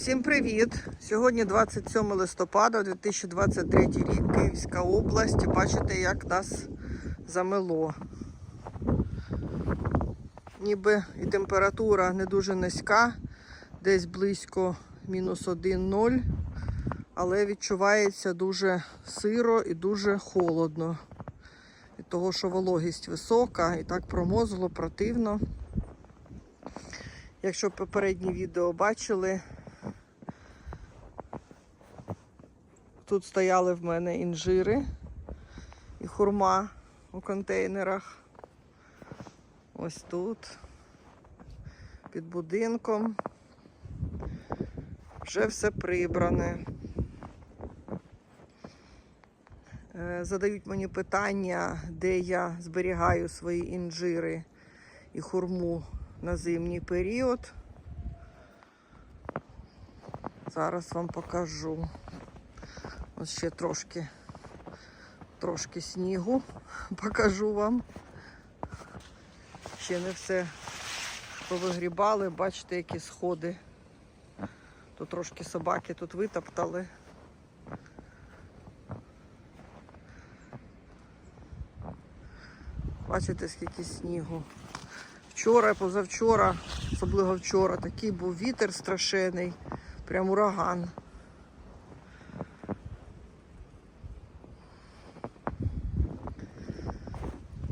Всім привіт! Сьогодні 27 листопада 2023 рік, Київська область. Бачите, як нас замело. Ніби і температура не дуже низька, десь близько мінус 1-0, але відчувається дуже сиро і дуже холодно. Від того, що вологість висока і так промозгло, противно. Якщо попередні відео бачили, тут стояли в мене інжири і хурма у контейнерах. Ось тут, під будинком. Вже все прибране. Е, Задають мені питання, де я зберігаю свої інжири і хурму на зимній період. Зараз вам покажу. Ось ще трошки, трошки снігу покажу вам. Ще не все повигрібали, бачите, які сходи. Тут трошки собаки тут витоптали. Бачите, скільки снігу. Вчора, позавчора, особливо вчора, такий був вітер страшенний, прям ураган.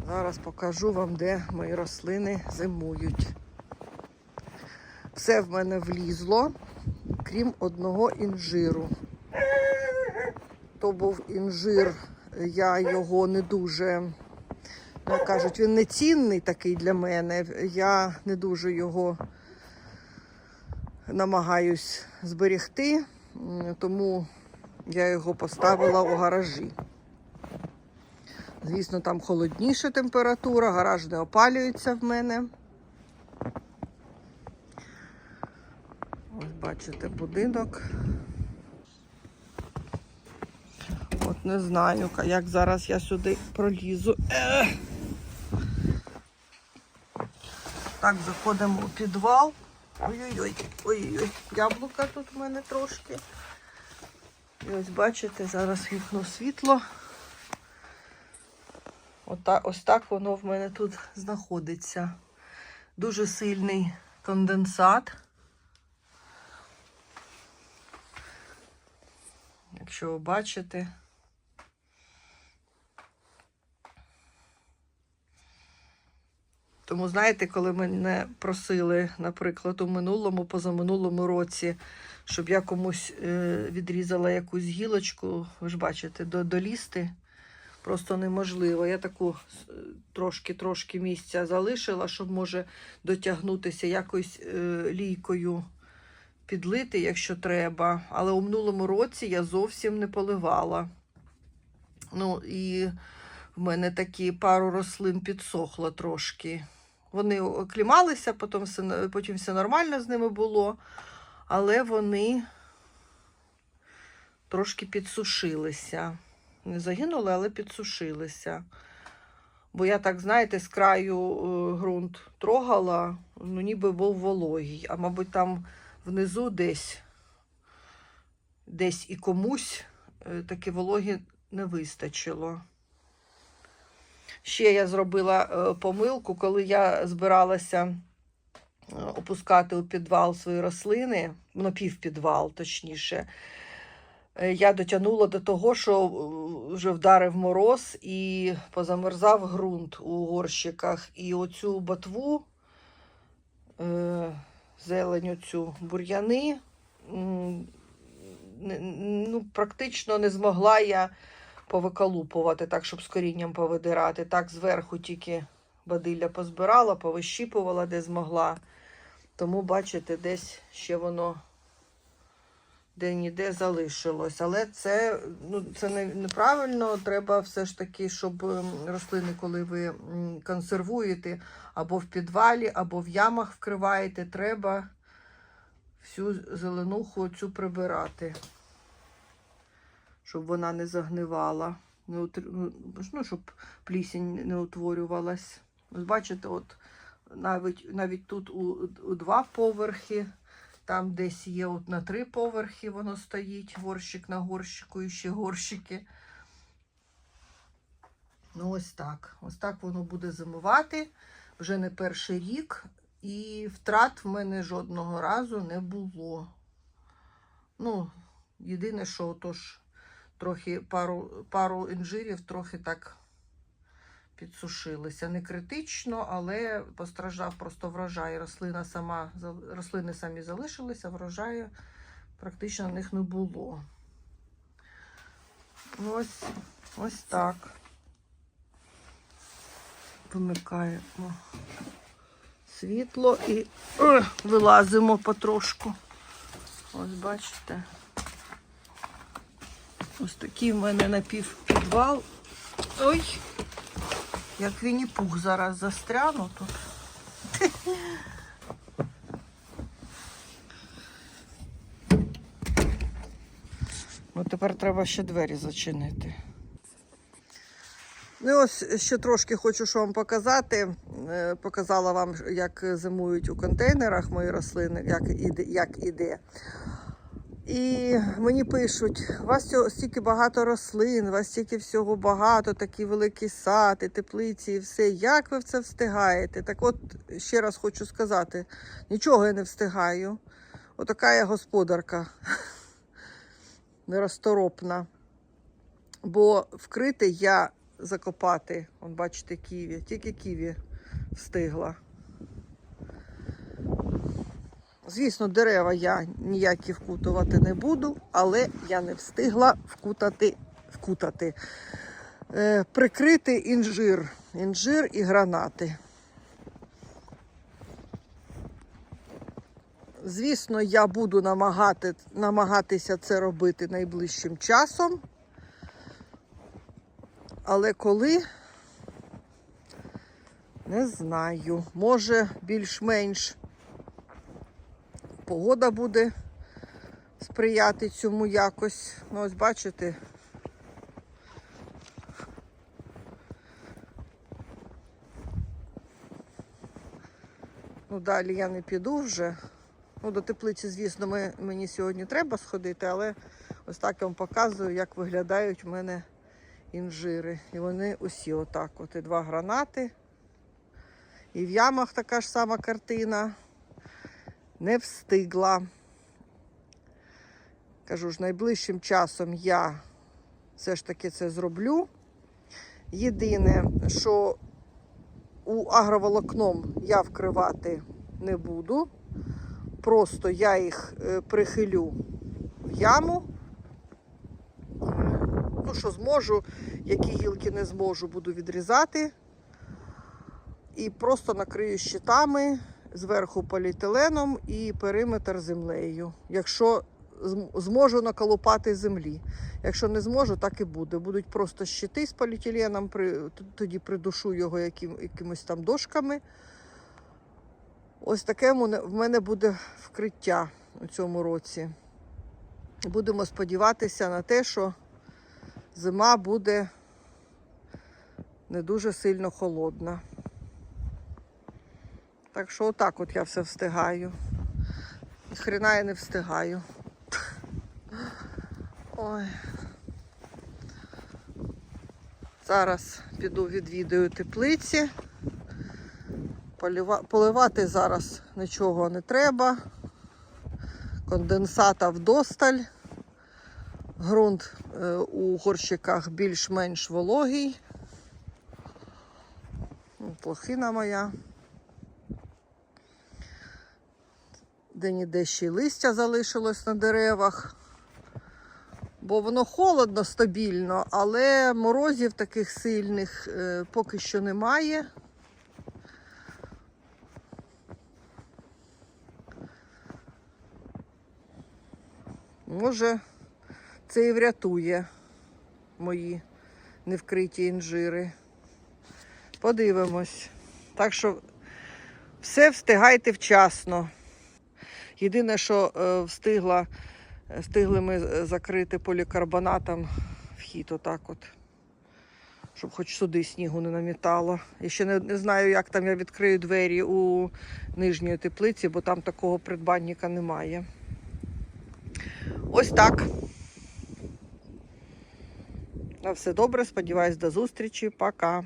Зараз покажу вам, де мої рослини зимують. Все в мене влізло, крім одного інжиру. То був інжир, я його не дуже Ну, як кажуть, він не цінний такий для мене. Я не дуже його намагаюсь зберегти, тому я його поставила у гаражі. Звісно, там холодніша температура, гараж не опалюється в мене. Ось бачите будинок. От не знаю, як зараз я сюди пролізу. Так, заходимо у підвал. Ой-ой-ой, ой-ой-ой, яблука тут в мене трошки. І ось бачите, зараз вікно світло. Ота, ось так воно в мене тут знаходиться. Дуже сильний конденсат. Якщо ви бачите. Тому, знаєте, коли мене просили, наприклад, у минулому, позаминулому році, щоб я комусь е, відрізала якусь гілочку, ви ж бачите, до, долізти просто неможливо. Я таку трошки-трошки місця залишила, щоб може дотягнутися якось е, лійкою підлити, якщо треба. Але у минулому році я зовсім не поливала. Ну, і в мене такі пару рослин підсохло трошки. Вони оклімалися, потім все, потім все нормально з ними було, але вони трошки підсушилися. Не загинули, але підсушилися. Бо я так, знаєте, з краю е, ґрунт трогала, ну ніби був вологий, а мабуть, там внизу десь, десь і комусь е, такі вологі не вистачило. Ще я зробила е, помилку, коли я збиралася опускати у підвал свої рослини, ну, півпідвал, точніше. Е, Я дотягнула до того, що е, вже вдарив мороз і позамерзав ґрунт у горщиках. І оцю ботву, е, зелень, оцю бур'яни, ну, практично не змогла я повиколупувати, так, щоб з корінням повидирати. Так, зверху тільки бадилля позбирала, повищіпувала, де змогла. Тому, бачите, десь ще воно де-ніде залишилось. Але це, ну, це неправильно. Треба все ж таки, щоб ем, рослини, коли ви консервуєте або в підвалі, або в ямах вкриваєте, треба всю зеленуху цю прибирати щоб вона не загнивала, не утр- ну, щоб плісінь не утворювалась. Ось бачите, от навіть, навіть тут у, у два поверхи Там десь є от на три поверхи воно стоїть, горщик на горщику і ще горщики. Ну, ось так. Ось так воно буде зимувати вже не перший рік, і втрат в мене жодного разу не було. Ну, єдине, що отож трохи пару, пару інжирів трохи так підсушилися. Не критично, але постраждав просто врожай. Рослина сама, рослини самі залишилися, врожаю практично в них не було. Ось, ось так. Вимикаємо світло і е, вилазимо потрошку. Ось бачите. Ось такий в мене напівпідвал. Ой, як Вінні-Пух зараз застряну тут. Ну, тепер треба ще двері зачинити. Ну, ось ще трошки хочу що вам показати. Е, Показала вам, як зимують у контейнерах мої рослини, як іде. Як іде. І мені пишуть, у вас стільки багато рослин, у вас стільки всього багато, такий великий сад, і теплиці, і все. Як ви це встигаєте? Так от, ще раз хочу сказати, нічого я не встигаю. Отака я господарка неросторопна. Бо вкрити я закопати, он бачите, ківі, тільки ківі встигла. Звісно, дерева я ніякі вкутувати не буду, але я не встигла вкутати, вкутати. Е, прикрити інжир, інжир і гранати. Звісно, я буду намагати, намагатися це робити найближчим часом. Але коли не знаю. Може, більш-менш погода буде сприяти цьому якось. Ну, ось бачите. Ну, далі я не піду вже. Ну, до теплиці, звісно, ми, мені сьогодні треба сходити, але ось так я вам показую, як виглядають в мене інжири. І вони усі отак. От і два гранати. І в ямах така ж сама картина. Не встигла. Кажу ж, найближчим часом я все ж таки це зроблю. Єдине, що у агроволокном я вкривати не буду. Просто я їх е, прихилю в яму. Ну, що зможу, які гілки не зможу, буду відрізати. І просто накрию щитами, зверху поліетиленом і периметр землею. Якщо зможу наколупати землі. Якщо не зможу, так і буде. Будуть просто щити з поліетиленом, тоді придушу його яким, якимось там дошками. Ось таке в мене буде вкриття у цьому році. Будемо сподіватися на те, що зима буде не дуже сильно холодна. Так що отак от я все встигаю. Хрена я не встигаю. Ой. Зараз піду відвідаю теплиці. Поливати зараз нічого не треба. Конденсата вдосталь. Грунт е, у горщиках більш-менш вологий. Ну, Плохина моя. Де-ніде ще й листя залишилось на деревах. Бо воно холодно стабільно, але морозів таких сильних е, поки що немає. Може, це і врятує мої невкриті інжири. Подивимось. Так що все встигайте вчасно. Єдине, що е, встигла, встигли ми е, закрити полікарбонатом вхід отак от. щоб хоч сюди снігу не намітало. Я ще не, не знаю, як там я відкрию двері у нижньої теплиці, бо там такого придбанника немає. Ось так. На все добре, сподіваюсь, до зустрічі. Пока.